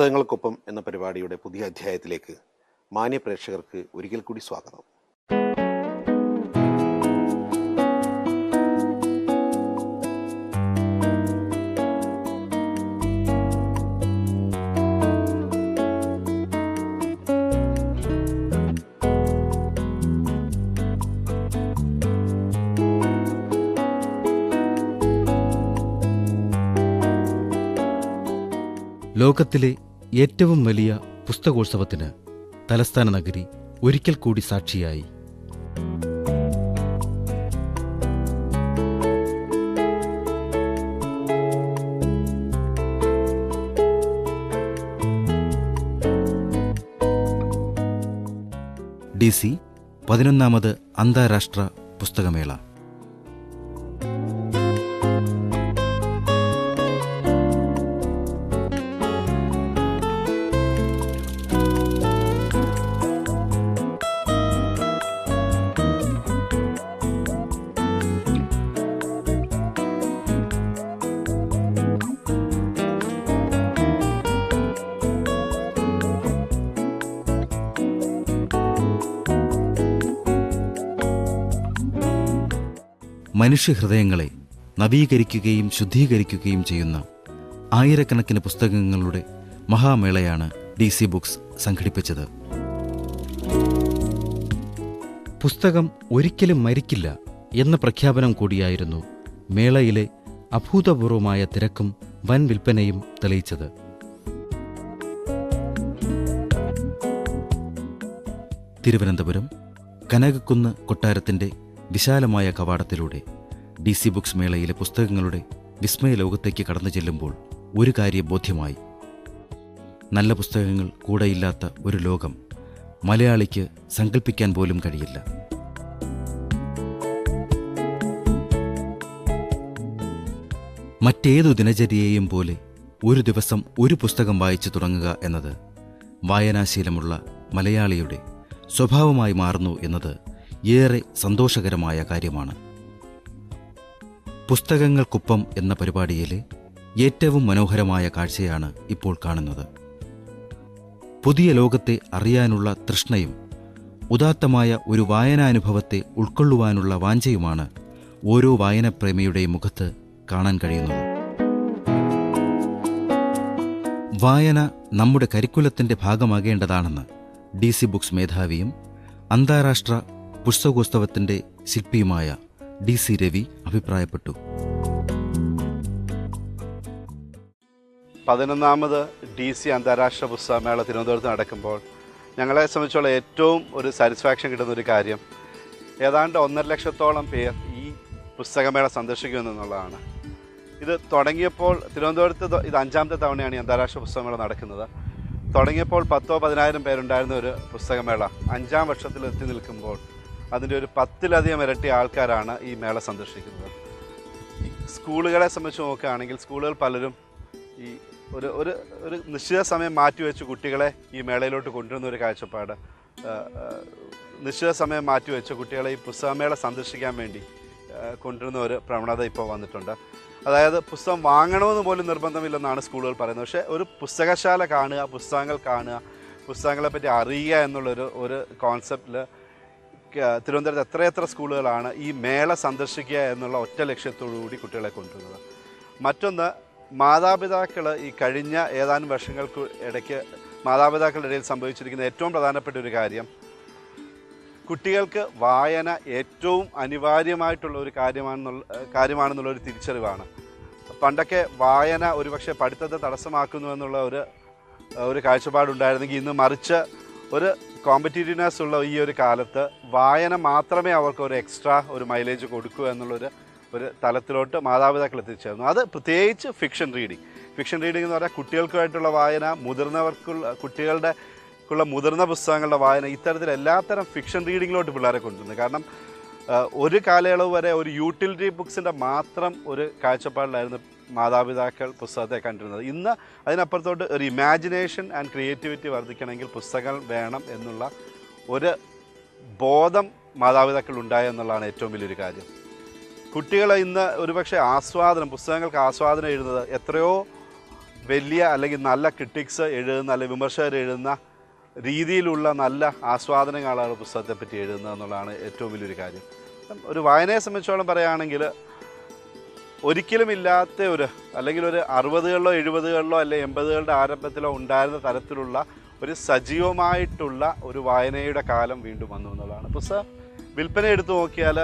പുസ്തകങ്ങൾക്കൊപ്പം എന്ന പരിപാടിയുടെ പുതിയ അധ്യായത്തിലേക്ക് മാന്യ പ്രേക്ഷകർക്ക് ഒരിക്കൽ കൂടി സ്വാഗതം. ലോകത്തിലെ ഏറ്റവും വലിയ പുസ്തകോത്സവത്തിന് തലസ്ഥാന നഗരി ഒരിക്കൽ കൂടി സാക്ഷിയായി. ഡി സി പതിനൊന്നാമത് അന്താരാഷ്ട്ര പുസ്തകമേള. മനുഷ്യഹൃദയങ്ങളെ നവീകരിക്കുകയും ശുദ്ധീകരിക്കുകയും ചെയ്യുന്ന ആയിരക്കണക്കിന് പുസ്തകങ്ങളുടെ മഹാമേളയാണ് ഡി സി ബുക്സ് സംഘടിപ്പിച്ചത്. പുസ്തകം ഒരിക്കലും മരിക്കില്ല എന്ന പ്രഖ്യാപനം കൂടിയായിരുന്നു മേളയിലെ അഭൂതപൂർവമായ തിരക്കും വൻ വിൽപ്പനയും തെളിയിച്ചത്. തിരുവനന്തപുരം കനകക്കുന്ന് കൊട്ടാരത്തിന്റെ വിശാലമായ കവാടത്തിലൂടെ ഡി സി ബുക്സ് മേളയിലെ പുസ്തകങ്ങളുടെ വിസ്മയ ലോകത്തേക്ക് കടന്നു ചെല്ലുമ്പോൾ ഒരു കാര്യം ബോധ്യമായി. നല്ല പുസ്തകങ്ങൾ കൂടെയില്ലാത്ത ഒരു ലോകം മലയാളിക്ക് സങ്കല്പിക്കാൻ പോലും കഴിയില്ല. മറ്റേതു ദിനചര്യയെയും പോലെ ഒരു ദിവസം ഒരു പുസ്തകം വായിച്ചു തുടങ്ങുക എന്നത് വായനാശീലമുള്ള മലയാളിയുടെ സ്വഭാവമായി മാറുന്നു എന്നത് ഏറെ സന്തോഷകരമായ കാര്യമാണ്. പുസ്തകങ്ങൾക്കൊപ്പം എന്ന പരിപാടിയിലെ ഏറ്റവും മനോഹരമായ കാഴ്ചയാണ് ഇപ്പോൾ കാണുന്നത്. പുതിയ ലോകത്തെ അറിയാനുള്ള തൃഷ്ണയും ഉദാത്തമായ ഒരു വായനാനുഭവത്തെ ഉൾക്കൊള്ളുവാനുള്ള വാഞ്ചയുമാണ് ഓരോ വായനപ്രേമിയുടെയും മുഖത്ത് കാണാൻ കഴിയുന്നത്. വായന നമ്മുടെ കരിക്കുലത്തിന്റെ ഭാഗമാകേണ്ടതാണെന്ന് ഡി സി ബുക്സ് മേധാവിയും അന്താരാഷ്ട്ര പുസ്തകോത്സവത്തിന്റെ ശില്പിയുമായ ഡി സി രവി അഭിപ്രായപ്പെട്ടു. പതിനൊന്നാമത് ഡി സി അന്താരാഷ്ട്ര പുസ്തകമേള തിരുവനന്തപുരത്ത് നടക്കുമ്പോൾ ഞങ്ങളെ സംബന്ധിച്ചുള്ള ഏറ്റവും ഒരു സാറ്റിസ്ഫാക്ഷൻ കിട്ടുന്ന ഒരു കാര്യം ഏതാണ്ട് ഒന്നര ലക്ഷത്തോളം പേർ ഈ പുസ്തകമേള സന്ദർശിക്കുമെന്നുള്ളതാണ്. ഇത് തുടങ്ങിയപ്പോൾ തിരുവനന്തപുരത്ത് ഇത് അഞ്ചാമത്തെ തവണയാണ് ഈ അന്താരാഷ്ട്ര പുസ്തകമേള നടക്കുന്നത്. തുടങ്ങിയപ്പോൾ പത്തോ പതിനായിരം പേരുണ്ടായിരുന്ന ഒരു പുസ്തകമേള അഞ്ചാം വർഷത്തിൽ എത്തി നിൽക്കുമ്പോൾ അതിന്റെ ഒരു പത്തിലധികം ഇരട്ടി ആൾക്കാരാണ് ഈ മേള സന്ദർശിക്കുന്നത്. സ്കൂളുകളെ സംബന്ധിച്ച് നോക്കുകയാണെങ്കിൽ സ്കൂളുകൾ പലരും ഈ ഒരു ഒരു ഒരു നിശ്ചിത സമയം മാറ്റിവെച്ച് കുട്ടികളെ ഈ മേളയിലോട്ട് കൊണ്ടുവരുന്ന ഒരു കാഴ്ചപ്പാട്. നിശ്ചിത സമയം മാറ്റിവെച്ച് കുട്ടികളെ ഈ പുസ്തകമേള സന്ദർശിക്കാൻ വേണ്ടി കൊണ്ടുവരുന്ന ഒരു പ്രവണത ഇപ്പോൾ വന്നിട്ടുണ്ട്. അതായത് പുസ്തകം വാങ്ങണമെന്ന് പോലും നിർബന്ധമില്ലെന്നാണ് സ്കൂളുകൾ പറയുന്നത്. പക്ഷേ ഒരു പുസ്തകശാല കാണുക പുസ്തകങ്ങൾ കാണുക പുസ്തകങ്ങളെപ്പറ്റി അറിയുക എന്നുള്ളൊരു ഒരു കോൺസെപ്റ്റിൽ തിരുവനന്തപുരത്ത് എത്രയെത്ര സ്കൂളുകളാണ് ഈ മേള സന്ദർശിക്കുക എന്നുള്ള ഒറ്റ ലക്ഷ്യത്തോടു കൂടി കുട്ടികളെ കൊണ്ടുവരുന്നത് മറ്റൊന്ന് മാതാപിതാക്കൾ ഈ കഴിഞ്ഞ ഏതാനും വർഷങ്ങൾക്ക് ഇടയ്ക്ക് മാതാപിതാക്കളുടെ ഇടയിൽ സംഭവിച്ചിരിക്കുന്ന ഏറ്റവും പ്രധാനപ്പെട്ട ഒരു കാര്യം കുട്ടികൾക്ക് വായന ഏറ്റവും അനിവാര്യമായിട്ടുള്ള ഒരു കാര്യമാണെന്നുള്ള കാര്യമാണെന്നുള്ള ഒരു തിരിച്ചറിവാണ്. പണ്ടൊക്കെ വായന ഒരുപക്ഷെ പഠിത്തത്തെ തടസ്സമാക്കുന്നു എന്നുള്ള ഒരു ഒരു കാഴ്ചപ്പാടുണ്ടായിരുന്നെങ്കിൽ ഇന്ന് മറിച്ച് ഒരു കോമ്പറ്റീറ്റീവ്നെസ് ഉള്ള ഈ ഒരു കാലത്ത് വായന മാത്രമേ അവർക്ക് ഒരു എക്സ്ട്രാ ഒരു മൈലേജ് കൊടുക്കൂ എന്നുള്ളൊരു ഒരു തലത്തിലോട്ട് മാതാപിതാക്കൾ എത്തിച്ചേർന്നു. അത് പ്രത്യേകിച്ച് ഫിക്ഷൻ റീഡിങ് ഫിക്ഷൻ റീഡിംഗ് എന്ന് പറഞ്ഞാൽ കുട്ടികൾക്കായിട്ടുള്ള വായന മുതിർന്നവർക്കുള്ള കുട്ടികളുടെ ഉള്ള മുതിർന്ന പുസ്തകങ്ങളുടെ വായന ഇത്തരത്തിൽ എല്ലാത്തരം ഫിക്ഷൻ റീഡിങ്ങിലോട്ട് പിള്ളേരെ കൊണ്ടുവരുന്നത് കാരണം ഒരു കാലയളവ് വരെ ഒരു യൂട്ടിലിറ്റി ബുക്സിന്റെ മാത്രം ഒരു കാഴ്ചപ്പാടിലായിരുന്നു മാതാപിതാക്കൾ പുസ്തകത്തെ കണ്ടിരുന്നത്. ഇന്ന് അതിനപ്പുറത്തോട്ട് ഒരു ഇമാജിനേഷൻ ആൻഡ് ക്രിയേറ്റിവിറ്റി വർദ്ധിക്കണമെങ്കിൽ പുസ്തകങ്ങൾ വേണം എന്നുള്ള ഒരു ബോധം മാതാപിതാക്കൾ ഉണ്ടായെന്നുള്ളതാണ് ഏറ്റവും വലിയൊരു കാര്യം. കുട്ടികൾ ഇന്ന് ഒരുപക്ഷെ ആസ്വാദനം പുസ്തകങ്ങൾക്ക് ആസ്വാദനം എഴുതുന്നത് എത്രയോ വലിയ അല്ലെങ്കിൽ നല്ല ക്രിട്ടിക്സ് എഴുതുന്ന അല്ലെങ്കിൽ വിമർശകർ എഴുതുന്ന രീതിയിലുള്ള നല്ല ആസ്വാദനങ്ങളാണ് പുസ്തകത്തെ പറ്റി എഴുതുന്നത് എന്നുള്ളതാണ് ഏറ്റവും വലിയൊരു കാര്യം. ഒരു വായനയെ സംബന്ധിച്ചോളം പറയുകയാണെങ്കിൽ ഒരിക്കലും ഇല്ലാത്ത ഒരു അല്ലെങ്കിൽ ഒരു അറുപതുകളിലോ എഴുപതുകളിലോ അല്ലെ എൺപതുകളുടെ ആരംഭത്തിലോ ഉണ്ടായിരുന്ന തരത്തിലുള്ള ഒരു സജീവമായിട്ടുള്ള ഒരു വായനയുടെ കാലം വീണ്ടും വന്നു എന്നുള്ളതാണ്. പുസ്തകം വിൽപ്പന എടുത്തു നോക്കിയാൽ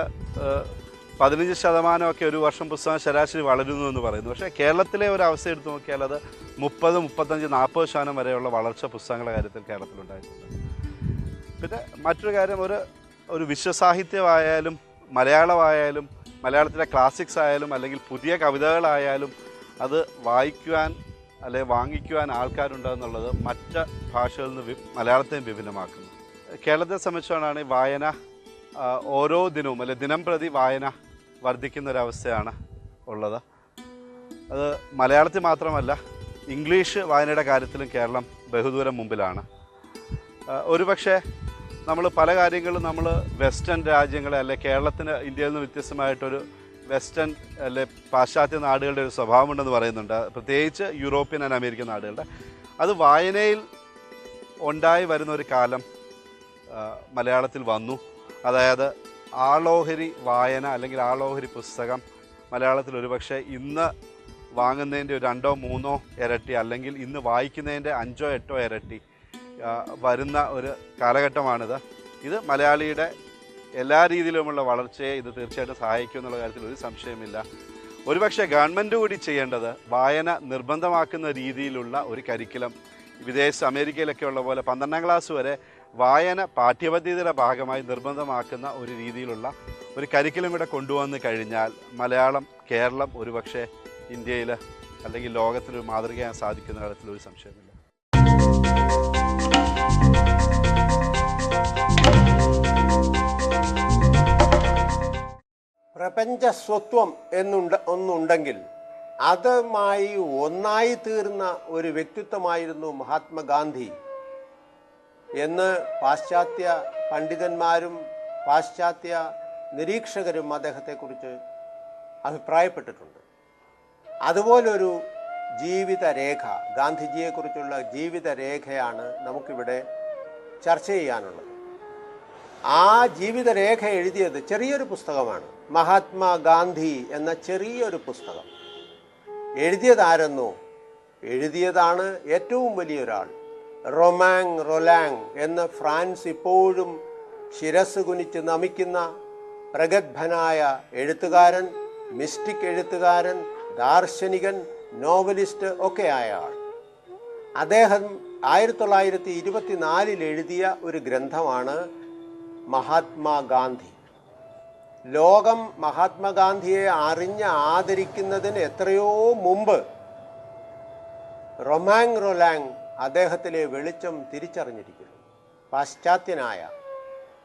പതിനഞ്ച് ശതമാനമൊക്കെ ഒരു വർഷം പുസ്തകം ശരാശരി വളരുന്നു എന്ന് പറയുന്നു. പക്ഷേ കേരളത്തിലെ ഒരു അവസ്ഥ എടുത്തു നോക്കിയാൽ അത് മുപ്പത് മുപ്പത്തഞ്ച് നാൽപ്പത് ശതമാനം വരെയുള്ള വളർച്ച പുസ്തകങ്ങളുടെ കാര്യത്തിൽ കേരളത്തിലുണ്ടായിട്ടുണ്ട്. പിന്നെ മറ്റൊരു കാര്യം ഒരു ഒരു വിശ്വസാഹിത്യമായാലും മലയാളമായാലും മലയാളത്തിലെ ക്ലാസിക്സ് ആയാലും അല്ലെങ്കിൽ പുതിയ കവിതകളായാലും അത് വായിക്കുവാൻ അല്ലെ വാങ്ങിക്കുവാൻ ആൾക്കാരുണ്ടെന്നുള്ളത് മറ്റ് ഭാഷകളിൽ നിന്ന് മലയാളത്തെ വിഭിന്നമാക്കുന്നു. കേരളത്തെ സംബന്ധിച്ചാണ് ഈ വായന ഓരോ ദിനവും അല്ലെ ദിനം പ്രതി വായന വർദ്ധിക്കുന്നൊരവസ്ഥയാണ് ഉള്ളത്. അത് മലയാളത്തിൽ മാത്രമല്ല ഇംഗ്ലീഷ് വായനയുടെ കാര്യത്തിലും കേരളം ബഹുദൂരം മുമ്പിലാണ്. ഒരുപക്ഷെ നമ്മൾ പല കാര്യങ്ങളും നമ്മൾ വെസ്റ്റേൺ രാജ്യങ്ങളെ അല്ലെ കേരളത്തിന് ഇന്ത്യയിൽ നിന്ന് വ്യത്യസ്തമായിട്ടൊരു വെസ്റ്റേൺ അല്ലെ പാശ്ചാത്യ നാടുകളുടെ ഒരു സ്വഭാവമുണ്ടെന്ന് പറയുന്നുണ്ട്. പ്രത്യേകിച്ച് യൂറോപ്യൻ ആൻഡ് അമേരിക്കൻ നാടുകളുടെ. അത് വായനയിൽ ഉണ്ടായി വരുന്ന ഒരു കാലം മലയാളത്തിൽ വന്നു. അതായത് ആളോഹരി വായന അല്ലെങ്കിൽ ആളോഹരി പുസ്തകം മലയാളത്തിൽ ഒരുപക്ഷെ ഇന്ന് വാങ്ങുന്നതിന്റെ രണ്ടോ മൂന്നോ ഇരട്ടി അല്ലെങ്കിൽ ഇന്ന് വായിക്കുന്നതിന്റെ അഞ്ചോ എട്ടോ ഇരട്ടി വരുന്ന ഒരു കാലഘട്ടമാണിത്. ഇത് മലയാളിയുടെ എല്ലാ രീതിയിലുമുള്ള വളർച്ചയെ ഇത് തീർച്ചയായിട്ടും സഹായിക്കും എന്നുള്ള കാര്യത്തിൽ ഒരു സംശയമില്ല ഒരുപക്ഷെ ഗവൺമെന്റ് കൂടി ചെയ്യേണ്ടത് വായന നിർബന്ധമാക്കുന്ന രീതിയിലുള്ള ഒരു കരിക്കുലം വിദേശ അമേരിക്കയിലൊക്കെ ഉള്ള പോലെ പന്ത്രണ്ടാം ക്ലാസ് വരെ വായന പാഠ്യപദ്ധതിയുടെ ഭാഗമായി നിർബന്ധമാക്കുന്ന ഒരു രീതിയിലുള്ള ഒരു കരിക്കുലം ഇവിടെ കൊണ്ടുവന്ന് കഴിഞ്ഞാൽ മലയാളം കേരളം ഒരുപക്ഷെ ഇന്ത്യയിൽ അല്ലെങ്കിൽ ലോകത്തിലൊരു മാതൃകയാൻ സാധിക്കുന്ന കാര്യത്തിൽ ഒരു സംശയമില്ല. പ്രപഞ്ച സ്വത്വം എന്നുണ്ട് ഒന്നുണ്ടെങ്കിൽ അതുമായി ഒന്നായി തീർന്ന ഒരു വ്യക്തിത്വമായിരുന്നു മഹാത്മാഗാന്ധി എന്ന് പാശ്ചാത്യ പണ്ഡിതന്മാരും പാശ്ചാത്യ നിരീക്ഷകരും അദ്ദേഹത്തെക്കുറിച്ച് അഭിപ്രായപ്പെട്ടിട്ടുണ്ട്. അതുപോലൊരു ജീവിതരേഖ ഗാന്ധിജിയെക്കുറിച്ചുള്ള ജീവിതരേഖയാണ് നമുക്കിവിടെ ചർച്ച ചെയ്യാനുള്ളത്. ആ ജീവിതരേഖ എഴുതിയത് ചെറിയൊരു പുസ്തകമാണ്. മഹാത്മാഗാന്ധി എന്ന ചെറിയൊരു പുസ്തകം. എഴുതിയതാരെന്നോ? എഴുതിയതാണ് ഏറ്റവും വലിയൊരാൾ. റൊമാങ് റൊലാങ് എന്ന ഫ്രാൻസ് ഇപ്പോഴും ശിരസ് കുനിച്ച് നമിക്കുന്ന പ്രഗത്ഭനായ എഴുത്തുകാരൻ മിസ്റ്റിക് എഴുത്തുകാരൻ ദാർശനികൻ നോവലിസ്റ്റ് ഒക്കെ ആയ ആൾ. അദ്ദേഹം ആയിരത്തി തൊള്ളായിരത്തി ഇരുപത്തിനാലിൽ എഴുതിയ ഒരു ഗ്രന്ഥമാണ് മഹാത്മാഗാന്ധി. ലോകം മഹാത്മാഗാന്ധിയെ അറിഞ്ഞ് ആദരിക്കുന്നതിന് എത്രയോ മുമ്പ് റൊമാങ് റൊലാങ് അദ്ദേഹത്തിലെ വെളിച്ചം തിരിച്ചറിഞ്ഞിരിക്കുന്നു. പാശ്ചാത്യനായ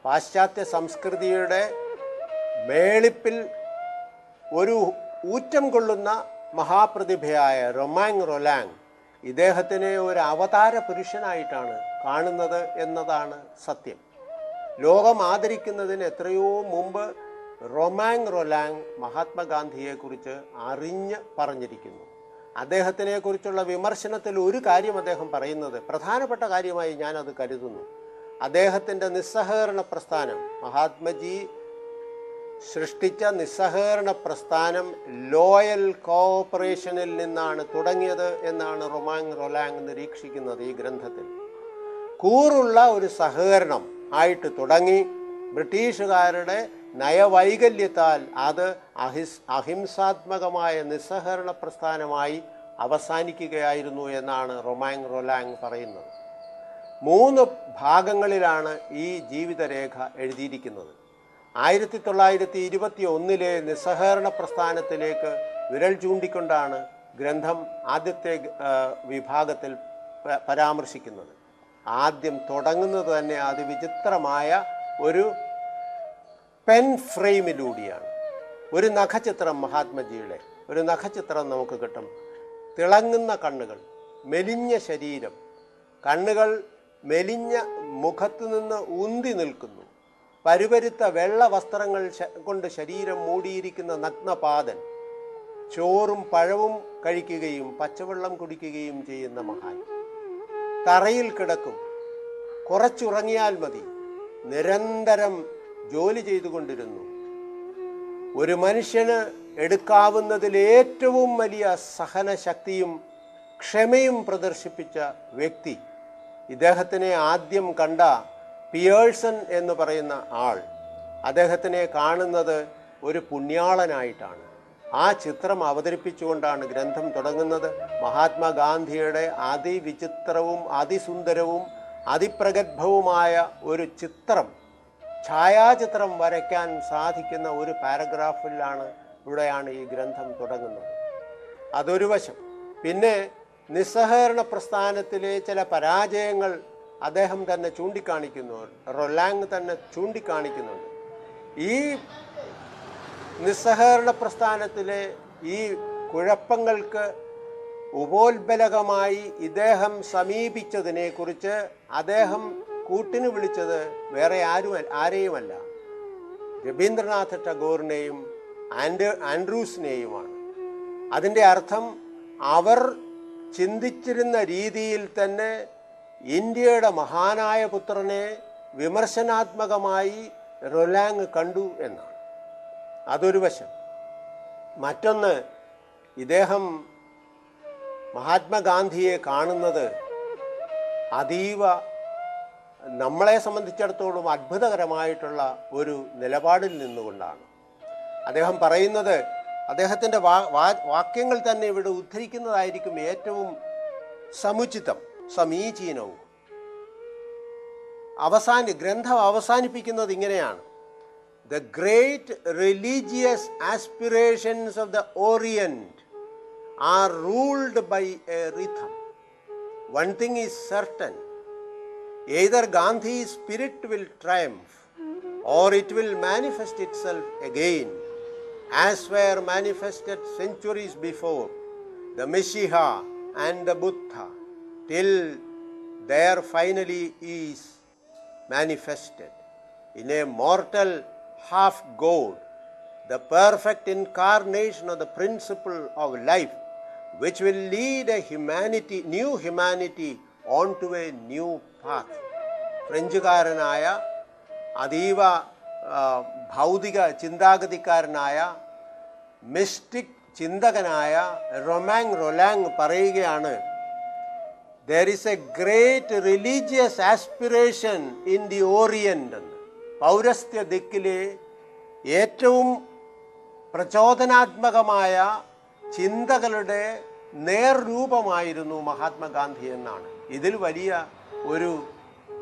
പാശ്ചാത്യ സംസ്കൃതിയുടെ മേളിപ്പിൽ ഒരു ഊറ്റം കൊള്ളുന്ന മഹാപ്രതിഭയായ റൊമാങ് റൊലാങ് ഇദ്ദേഹത്തിനെ ഒരു അവതാര പുരുഷനായിട്ടാണ് കാണുന്നത് എന്നതാണ് സത്യം. ലോകം ആദരിക്കുന്നതിന് എത്രയോ മുമ്പ് റൊമാങ് റൊലാങ് മഹാത്മാഗാന്ധിയെക്കുറിച്ച് അറിഞ്ഞ് പറഞ്ഞിരിക്കുന്നു. അദ്ദേഹത്തിനെ കുറിച്ചുള്ള വിമർശനത്തിൽ ഒരു കാര്യം അദ്ദേഹം പറയുന്നത് പ്രധാനപ്പെട്ട കാര്യമായി ഞാനത് കരുതുന്നു. അദ്ദേഹത്തിന്റെ നിസ്സഹകരണ പ്രസ്ഥാനം മഹാത്മജി സൃഷ്ടിച്ച നിസ്സഹകരണ പ്രസ്ഥാനം ലോയൽ കോഓപ്പറേഷനിൽ നിന്നാണ് തുടങ്ങിയത് എന്നാണ് റൊമാങ് റൊലാങ് നിരീക്ഷിക്കുന്നത് ഈ ഗ്രന്ഥത്തിൽ. കൂറുള്ള ഒരു സഹകരണം ആയിട്ട് തുടങ്ങി ബ്രിട്ടീഷുകാരുടെ നയവൈകല്യത്താൽ അത് അഹിസ് അഹിംസാത്മകമായ നിസ്സഹകരണ പ്രസ്ഥാനമായി അവസാനിക്കുകയായിരുന്നു എന്നാണ് റൊമാങ് റൊലാങ് പറയുന്നത്. മൂന്ന് ഭാഗങ്ങളിലാണ് ഈ ജീവിതരേഖ എഴുതിയിരിക്കുന്നത്. ആയിരത്തി തൊള്ളായിരത്തി ഇരുപത്തി ഒന്നിലെ നിസ്സഹകരണ പ്രസ്ഥാനത്തിലേക്ക് വിരൽ ചൂണ്ടിക്കൊണ്ടാണ് ഗ്രന്ഥം ആദ്യത്തെ വിഭാഗത്തിൽ പരാമർശിക്കുന്നത്. ആദ്യം തുടങ്ങുന്നത് തന്നെ അതിവിചിത്രമായ ഒരു പെൻ ഫ്രെയിമിലൂടെയാണ് ഒരു നഖചിത്രം മഹാത്മജിയുടെ ഒരു നഖചിത്രം നമുക്ക് കിട്ടും. തിളങ്ങുന്ന കണ്ണുകൾ മെലിഞ്ഞ ശരീരം കണ്ണുകൾ മെലിഞ്ഞ മുഖത്തു നിന്ന് ഉന്തി നിൽക്കുന്നു. പരുപരുത്ത വെള്ള വസ്ത്രങ്ങൾ കൊണ്ട് ശരീരം മൂടിയിരിക്കുന്ന നഗ്നപാദൻ ചോറും പഴവും കഴിക്കുകയും പച്ചവെള്ളം കുടിക്കുകയും ചെയ്യുന്ന മഹാൻ. തറയിൽ കിടക്കും. കുറച്ചുറങ്ങിയാൽ മതി. നിരന്തരം ജോലി ചെയ്തുകൊണ്ടിരുന്നു. ഒരു മനുഷ്യന് എടുക്കാവുന്നതിൽ ഏറ്റവും വലിയ സഹനശക്തിയും ക്ഷമയും പ്രദർശിപ്പിച്ച വ്യക്തി ഇദ്ദേഹത്തിനെ ആദ്യം കണ്ട പിയേഴ്സൺ എന്ന് പറയുന്ന ആൾ അദ്ദേഹത്തിനെ കാണുന്നത് ഒരു പുണ്യാളനായിട്ടാണ്. ആ ചിത്രം അവതരിപ്പിച്ചുകൊണ്ടാണ് ഗ്രന്ഥം തുടങ്ങുന്നത്. മഹാത്മാഗാന്ധിയുടെ അതിവിചിത്രവും അതിസുന്ദരവും അതിപ്രഗത്ഭവുമായ ഒരു ചിത്രം ഛായാചിത്രം വരയ്ക്കാൻ സാധിക്കുന്ന ഒരു പാരഗ്രാഫിലാണ് ഇവിടെയാണ് ഈ ഗ്രന്ഥം തുടങ്ങുന്നത്. അതൊരു വശം. പിന്നെ നിസ്സഹകരണ പ്രസ്ഥാനത്തിലെ ചില പരാജയങ്ങൾ അദ്ദേഹം തന്നെ ചൂണ്ടിക്കാണിക്കുന്നു. റൊലാങ് തന്നെ ചൂണ്ടിക്കാണിക്കുന്നുണ്ട്. ഈ നിസ്സഹകരണ പ്രസ്ഥാനത്തിലെ ഈ കുഴപ്പങ്ങൾക്ക് ഉപോത്ബലകമായി ഇദ്ദേഹം സമീപിച്ചതിനെ കുറിച്ച് അദ്ദേഹം കൂട്ടിന് വിളിച്ചത് വേറെ ആരും ആരെയുമല്ല. രവീന്ദ്രനാഥ ടാഗോറിനെയും ആൻഡ് ആൻഡ്രൂസിനെയുമാണ്. അതിന്റെ അർത്ഥം അവർ ചിന്തിച്ചിരുന്ന രീതിയിൽ തന്നെ ഇന്ത്യയുടെ മഹാനായ പുത്രനെ വിമർശനാത്മകമായി റൊലാങ് കണ്ടു എന്നാണ്. അതൊരു വശം. മറ്റൊന്ന് ഇദ്ദേഹം മഹാത്മാഗാന്ധിയെ കാണുന്നത് അതീവ നമ്മളെ സംബന്ധിച്ചിടത്തോളം അത്ഭുതകരമായിട്ടുള്ള ഒരു നിലപാടിൽ നിന്നുകൊണ്ടാണ്. അദ്ദേഹം പറയുന്നത് അദ്ദേഹത്തിന്റെ വാക്യങ്ങൾ തന്നെ ഇവിടെ ഉദ്ധരിക്കുന്നതായിരിക്കും ഏറ്റവും സമുചിതം. സമീചീനവും അവസാനി ഗ്രന്ഥം അവസാനിപ്പിക്കുന്നത് ഇങ്ങനെയാണ് the great religious aspirations of the orient are ruled by a rhythm one thing is certain either Gandhi's spirit will triumph or it will manifest itself again as were manifested centuries before the Meshiha and the Buddha till there finally is manifested in a mortal half god the perfect incarnation of the principle of life which will lead a humanity new humanity onto a new path ഫ്രഞ്ചുകാരനായ അതീവ ആ, ഭൗതിക ചിന്താഗതിക്കാരനായ mystic ചിന്തകനായ Romain Rolland പറയുകയാണ് there is a great religious aspiration in the orient എന്ന്. പൗരസ്ത്യ ദിക്കിലെ ഏറ്റവും പ്രചോദനാത്മകമായ ചിന്തകളുടെ നേർരൂപമായിരുന്നു മഹാത്മാഗാന്ധി എന്നാണ്. ഇതിൽ വലിയ ഒരു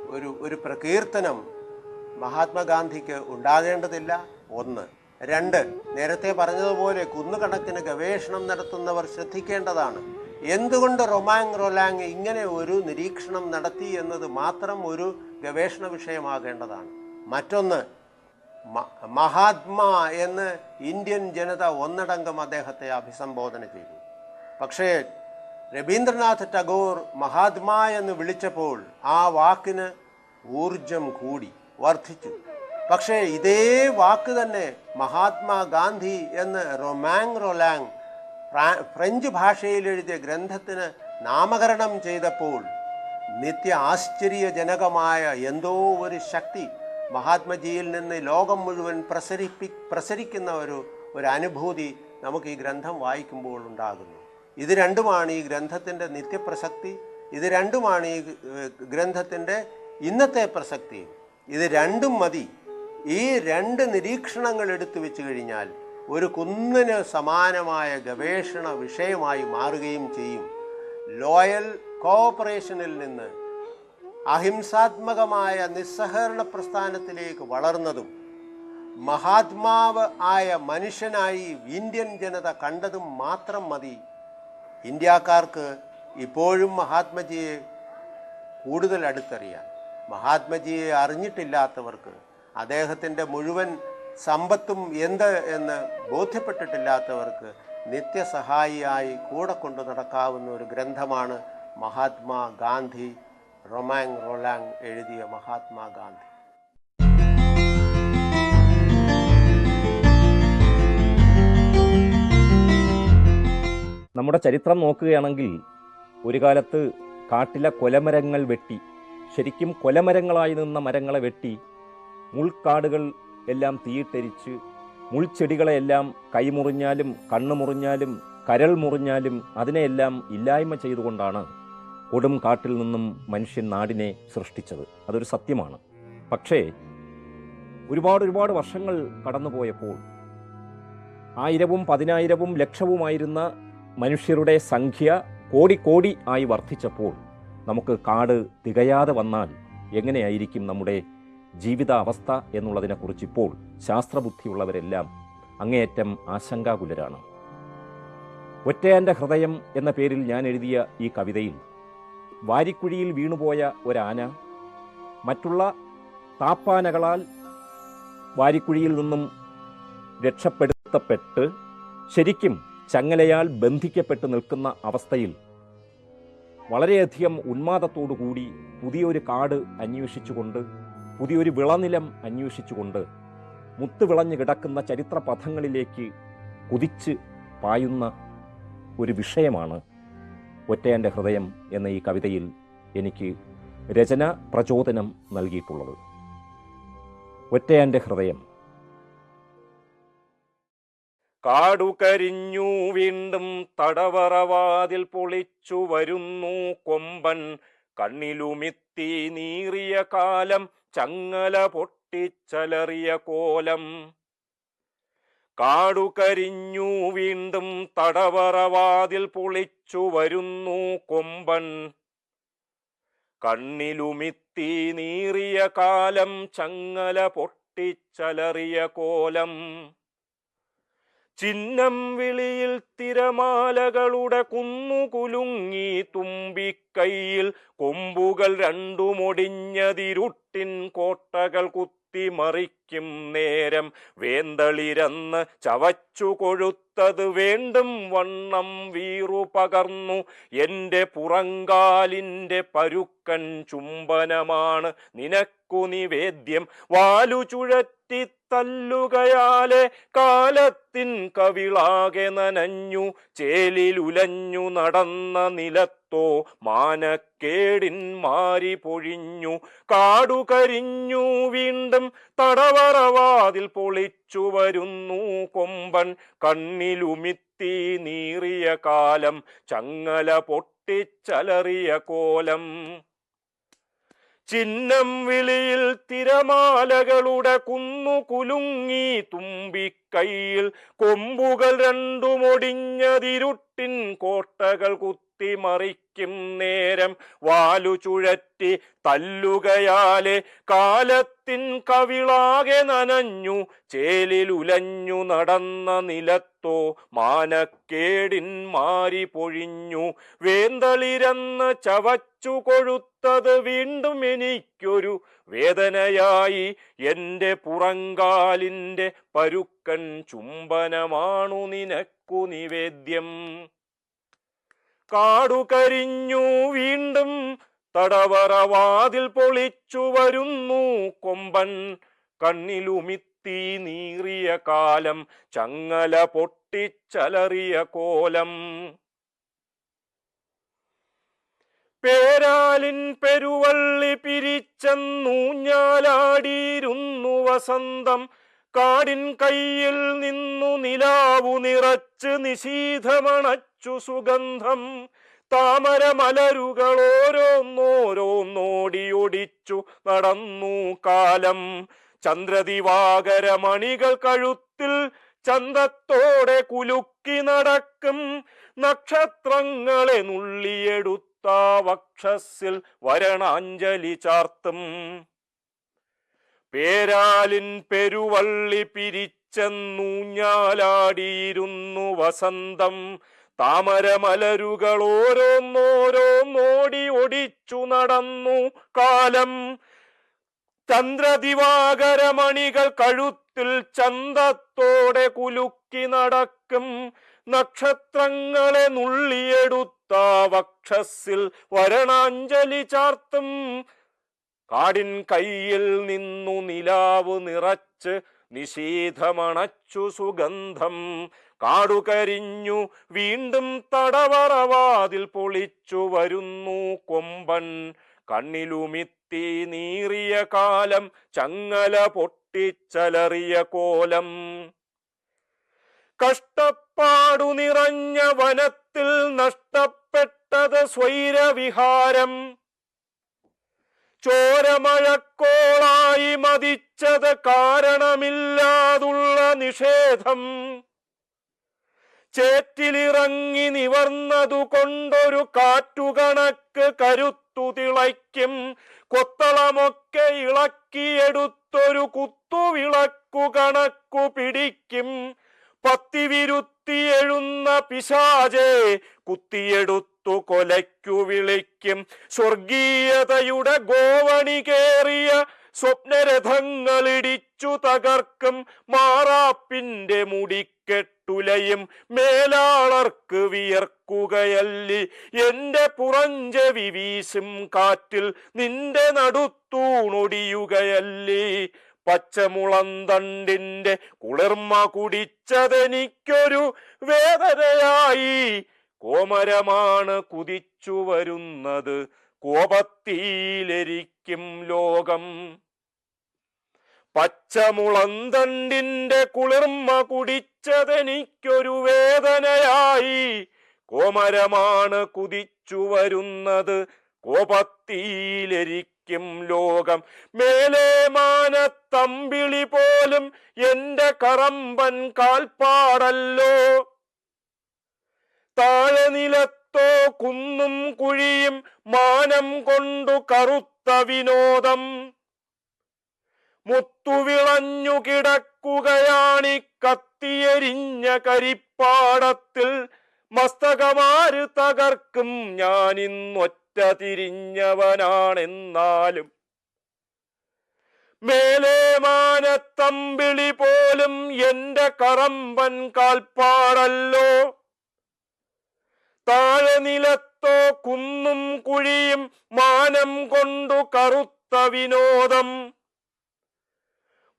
ഒരു ഒരു പ്രകീർത്തനം മഹാത്മാഗാന്ധിക്ക് ഉണ്ടാകേണ്ടതില്ല. ഒന്ന്. രണ്ട്. നേരത്തെ പറഞ്ഞതുപോലെ കുന്നുകണക്കിന് ഗവേഷണം നടത്തുന്നവർ ശ്രദ്ധിക്കേണ്ടതാണ്. എന്തുകൊണ്ട് റൊമാങ് റൊലാങ് ഇങ്ങനെ ഒരു നിരീക്ഷണം നടത്തി എന്നത് മാത്രം ഒരു ഗവേഷണ വിഷയമാകേണ്ടതാണ്? മറ്റൊന്ന് മഹാത്മാ എന്ന് ഇന്ത്യൻ ജനത ഒന്നടങ്കം അദ്ദേഹത്തെ അഭിസംബോധന ചെയ്തു. പക്ഷേ രവീന്ദ്രനാഥ് ടാഗോർ മഹാത്മാ എന്ന് വിളിച്ചപ്പോൾ ആ വാക്കിന് ഊർജം കൂടി വർദ്ധിച്ചു. പക്ഷേ ഇതേ വാക്ക് തന്നെ മഹാത്മാഗാന്ധി എന്ന് റൊമാങ് റൊലാങ് ഫ്രഞ്ച് ഭാഷയിൽ എഴുതിയ ഗ്രന്ഥത്തിന് നാമകരണം ചെയ്തപ്പോൾ നിത്യ ആശ്ചര്യജനകമായ എന്തോ ഒരു ശക്തി മഹാത്മജിയിൽ നിന്ന് ലോകം മുഴുവൻ പ്രസരിപ്പി പ്രസരിക്കുന്ന ഒരു ഒരു അനുഭൂതി നമുക്ക് ഈ ഗ്രന്ഥം വായിക്കുമ്പോൾ ഉണ്ടാകുന്നു. ഇത് രണ്ടുമാണ് ഈ ഗ്രന്ഥത്തിന്റെ നിത്യപ്രസക്തി ഇത് രണ്ടുമാണ് ഈ ഗ്രന്ഥത്തിന്റെ ഇന്നത്തെ പ്രസക്തി. ഇത് രണ്ടും മതി. ഈ രണ്ട് നിരീക്ഷണങ്ങൾ എടുത്തു വെച്ച് കഴിഞ്ഞാൽ ഒരു കുന്നിന് സമാനമായ ഗവേഷണ വിഷയമായി മാറുകയും ചെയ്യും. ലോയൽ കോഓപ്പറേഷനിൽ നിന്ന് അഹിംസാത്മകമായ നിസ്സഹകരണ പ്രസ്ഥാനത്തിലേക്ക് വളർന്നതും മഹാത്മാവ് ആയ മനുഷ്യനായി ഇന്ത്യൻ ജനത കണ്ടതും മാത്രം മതി. ഇന്ത്യക്കാർക്ക് ഇപ്പോഴും മഹാത്മജിയെ കൂടുതൽ അടുത്തറിയാൻ. മഹാത്മജിയെ അറിഞ്ഞിട്ടില്ലാത്തവർക്ക് അദ്ദേഹത്തിന്റെ മുഴുവൻ സമ്പത്തും എന്ത് എന്ന് ബോധ്യപ്പെട്ടിട്ടില്ലാത്തവർക്ക് നിത്യസഹായിയായി കൂടെ കൊണ്ടു നടക്കാവുന്ന ഒരു ഗ്രന്ഥമാണ് മഹാത്മാ ഗാന്ധി റൊമാങ് റൊലാങ് എഴുതിയ മഹാത്മാ ഗാന്ധി. നമ്മുടെ ചരിത്രം നോക്കുകയാണെങ്കിൽ ഒരു കാലത്ത് കാട്ടിലെ കൊലമരങ്ങൾ വെട്ടി ശരിക്കും കൊലമരങ്ങളായി നിന്ന മരങ്ങളെ വെട്ടി മുൾക്കാടുകൾ എല്ലാം തീയിട്ടരിച്ച് മുൾച്ചെടികളെയെല്ലാം കൈമുറിഞ്ഞാലും കണ്ണു മുറിഞ്ഞാലും കരൾ മുറിഞ്ഞാലും അതിനെയെല്ലാം ഇല്ലായ്മ ചെയ്തുകൊണ്ടാണ് കൊടും കാട്ടിൽ നിന്നും മനുഷ്യൻ നാടിനെ സൃഷ്ടിച്ചത്. അതൊരു സത്യമാണ്. പക്ഷേ ഒരുപാട് ഒരുപാട് വർഷങ്ങൾ കടന്നുപോയപ്പോൾ ആയിരവും പതിനായിരവും ലക്ഷവുമായിരുന്ന മനുഷ്യരുടെ സംഖ്യ കോടി കോടി ആയി വർദ്ധിച്ചപ്പോൾ നമുക്ക് കാട് തികയാതെ വന്നാൽ എങ്ങനെയായിരിക്കും നമ്മുടെ ജീവിതാവസ്ഥ എന്നുള്ളതിനെക്കുറിച്ച് ഇപ്പോൾ ശാസ്ത്രബുദ്ധിയുള്ളവരെല്ലാം അങ്ങേയറ്റം ആശങ്കാകുലരാണ്. ഒറ്റയാന്റെ ഹൃദയം എന്ന പേരിൽ ഞാൻ എഴുതിയ ഈ കവിതയിൽ വാരിക്കുഴിയിൽ വീണുപോയ ഒരാന മറ്റുള്ള താപ്പാനകളാൽ വാരിക്കുഴിയിൽ നിന്നും രക്ഷപ്പെടുത്തപ്പെട്ട് ശരിക്കും ചങ്ങലയാൽ ബന്ധിക്കപ്പെട്ട് നിൽക്കുന്ന അവസ്ഥയിൽ വളരെയധികം ഉന്മാദത്തോടു കൂടി പുതിയൊരു കാട് അന്വേഷിച്ചുകൊണ്ട് പുതിയൊരു വിളനിലം അന്വേഷിച്ചുകൊണ്ട് മുത്തുവിളഞ്ഞു കിടക്കുന്ന ചരിത്ര പഥങ്ങളിലേക്ക് കുതിച്ച് പായുന്ന ഒരു വിഷയമാണ് ഒറ്റയന്റെ ഹൃദയം എന്ന ഈ കവിതയിൽ എനിക്ക് രചന പ്രചോദനം നൽകിയിട്ടുള്ളത്. ഒറ്റയന്റെ ഹൃദയം. കാടുകരിഞ്ഞു വീണ്ടും തടവറവാതിൽ പൊളിച്ചു വരുന്നു കൊമ്പൻ. കണ്ണിലുമിത്തി നീറിയ കാലം ചങ്ങല പൊട്ടിച്ചലറിയ കോലം. കാടുകരിഞ്ഞു വീണ്ടും തടവറവാതിൽ പൊളിച്ചു വരുന്നു കൊമ്പൻ. കണ്ണിലുമിത്തി നീറിയ കാലം ചങ്ങല പൊട്ടിച്ചലറിയ കോലം. ചിഹ്നം വിളിയിൽ തിരമാലകളുടെ കുന്നുകുലുങ്ങി തുമ്പിക്കൈയിൽ കൊമ്പുകൾ രണ്ടുമൊടിഞ്ഞതിരുട്ടിൻ കോട്ടകൾ കുത്തിമറിക്കും നേരം വേന്തളിരന്ന് ചവച്ചു കൊഴുത്തത് വേണ്ടും വണ്ണം വീറു പകർന്നു. എന്റെ പുറങ്കാലിന്റെ പരുക്കൻ ചുംബനമാണ് നിനക്കു നിവേദ്യം. വാലു ചുഴറ്റി തല്ലുകയാലെ കാലത്തിൻ കവിളാകെ നനഞ്ഞു ചേലിലുലഞ്ഞു നടന്ന നിലത്തോ മാനക്കേടിൻ മാരി പൊഴിഞ്ഞു കാടുകരിഞ്ഞു വീണ്ടും തടവറവാതിൽ പൊളിച്ചു വരുന്നു കൊമ്പൻ കണ്ണിലുമിത്തി നീറിയ കാലം ചങ്ങല പൊട്ടിച്ചലറിയ കോലം. ചിഹ്നം വിളിയിൽ തിരമാലകളുടെ കുന്നു കുലുങ്ങി തുമ്പിക്കൈയിൽ കൊമ്പുകൾ രണ്ടുമൊടിഞ്ഞതിരുട്ടിൻ കോട്ടകൾ കുത്തിമറിക്കും നേരം വാലു ചുഴറ്റി തല്ലുകയാലെ കാലത്തിൻ കവിളാകെ നനഞ്ഞു ചേലിലുലഞ്ഞു നടന്ന നിലത്തോ മാനക്കേടിൻ മാരി പൊഴിഞ്ഞു വേന്തളിരന്ന് ചവച്ചു കൊഴുത്തത് വീണ്ടും എനിക്കൊരു വേദനയായി. എന്റെ പുറങ്കാലിന്റെ പരുക്കൻ ചുംബനമാണു നിനക്കു നിവേദ്യം. കാടുകരിഞ്ഞു വീണ്ടും തടവറവാതിൽ പൊളിച്ചു വരുന്നു കൊമ്പൻ. കണ്ണിലുമിത്തി നീറിയ കാലം ചങ്ങല പൊട്ടിച്ചലറിയ കോലം. പേരാലിൻ പെരുവള്ളി പിരിച്ചെന്നൂഞ്ഞാലാടിയിരുന്നു വസന്തം. കാടിൻ കയ്യിൽ നിന്നു നിലാവു നിറച്ച് നിശീധമണച്ചു സുഗന്ധം. താമര മലരുകൾ ഓരോന്നോരോന്നോടിയൊടിച്ചു നടന്നു കാലം. ചന്ദ്രദിവാകര മണികൾ കഴുത്തിൽ ചന്തത്തോടെ കുലുക്കി നടക്കും. നക്ഷത്രങ്ങളെ നുള്ളിയെടുത്ത വക്ഷസ്സിൽ വരണാഞ്ജലി ചാർത്തും. പേരാലിൻ പെരുവള്ളി പിരിച്ചെന്നൂഞ്ഞാലാടിയിരുന്നു വസന്തം. താമരമലരുകൾ ഓരോന്നോരോന്നോടി ഒടിച്ചു നടന്നു കാലം. ചന്ദ്രദിവാകരമണികൾ കഴുത്തിൽ ചന്തത്തോടെ കുലുക്കി നടക്കും. നക്ഷത്രങ്ങളെ നുള്ളിയെടുത്ത വക്ഷസിൽ വരണാഞ്ജലി ചാർത്തും. കാടിൻ കയ്യിൽ നിന്നു നിലാവ് നിറച്ച് നിശീധമണച്ചു സുഗന്ധം. കാടുകരിഞ്ഞു വീണ്ടും തടവറവാതിൽ പൊളിച്ചു വരുന്നു കൊമ്പൻ. കണ്ണിലുമിത്തി നീറിയ കാലം ചങ്ങല പൊട്ടിച്ചലറിയ കോലം. കഷ്ടപ്പാടു നിറഞ്ഞ വനത്തിൽ നഷ്ടപ്പെട്ടത് സ്വൈരവിഹാരം. ചോരമഴക്കോളായി മതിച്ചത് കാരണമില്ലാതുള്ള നിഷേധം. ചേറ്റിലിറങ്ങി നിവർന്നതു കൊണ്ടൊരു കാറ്റുകണക്ക് കരുത്തു തിളയ്ക്കും. കൊത്തളമൊക്കെ ഇളക്കിയെടുത്തൊരു കുത്തുവിളക്കു കണക്കു പിടിക്കും. പത്തിവിരുത്തി എഴുന്ന പിശാചെ കുത്തിയെടുത്തു കൊലയ്ക്കു വിളിക്കും. സ്വർഗീയതയുടെ ഗോവണി കേറിയ സ്വപ്നരഥങ്ങളിടിച്ചു തകർക്കും. മാറാപ്പിന്റെ മുടിക്കെട്ടുലയും മേലാളർക്ക് വിയർക്കുകയല്ലി. എന്റെ പുറഞ്ചെവി വീശും കാറ്റിൽ നിന്റെ നടുത്തൂണൊടിയുകയല്ലി. പച്ചമുളന്തണ്ടിന്റെ കുളിർമ കുടിച്ചതെനിക്കൊരു വേദനയായി. കോമരമാണ് കുതിച്ചു വരുന്നത് കോപത്തിയിലെരിക്കും ലോകം. പച്ചമുളന്തണ്ടിന്റെ കുളിർമ കുടിച്ചതെനിക്കൊരു വേദനയായി. കോമരമാണ് കുതിച്ചു വരുന്നത് കോപത്തിയിലെരിക്കും ലോകം. മേലെ മാനത്തമ്പിളി പോലും എന്റെ കറമ്പൻ കാൽപ്പാടല്ലോ. താഴെ നിലത്തോ കുന്നും കുഴിയും മാനം കൊണ്ടു കറുത്ത വിനോദം. മുത്തുവിളഞ്ഞു കിടക്കുകയാണി കത്തിയരിഞ്ഞ കരിപ്പാടത്തിൽ. മസ്തകമാര് തകർക്കും ഞാനിന്നൊറ്റ തിരിഞ്ഞവനാണെന്നാലും മേലെ മാനത്തമ്പിളി പോലും എന്റെ കറമ്പൻ കാൽപ്പാടല്ലോ. താഴെ നിലത്തോ കുന്നും കുഴിയും മാനം കൊണ്ടു കറുത്ത വിനോദം.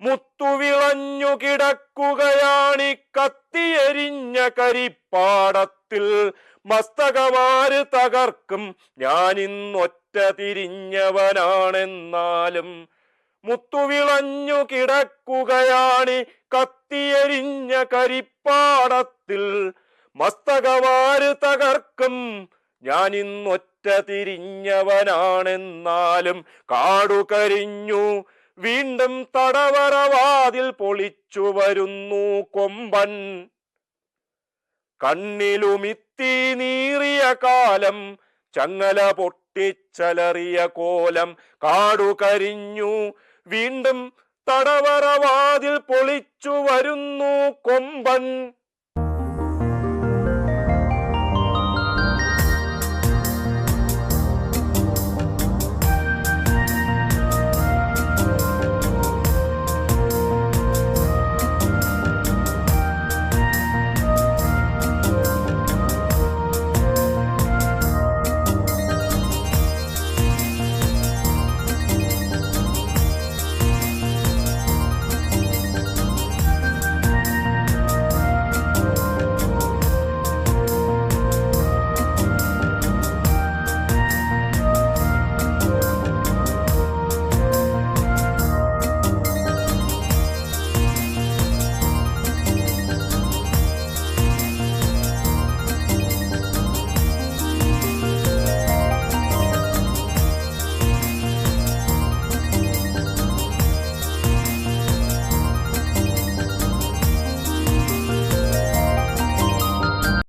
മുത്തുവിളഞ്ഞു കിടക്കുകയാണി കത്തിയരിഞ്ഞ കരിപ്പാടത്തിൽ. മസ്തകമാര് തകർക്കും. ഞാനിന്നൊറ്റ തിരിഞ്ഞവനാണെന്നാലും. മുത്തുവിളഞ്ഞു കിടക്കുകയാണി കത്തിയരിഞ്ഞ കരിപ്പാടത്തിൽ. മസ്തകമാര് തകർക്കും. ഞാനിന്നൊറ്റ തിരിഞ്ഞവനാണെന്നാലും. കാടുകരിഞ്ഞു വീണ്ടും തടവറവാതിൽ പൊളിച്ചു വരുന്നു കൊമ്പൻ. കണ്ണിലുമിത്തി നീറിയ കാലം ചങ്ങല പൊട്ടിച്ചലറിയ കോലം കാടുകരിഞ്ഞു. വീണ്ടും തടവറവാതിൽ പൊളിച്ചു വരുന്നു കൊമ്പൻ.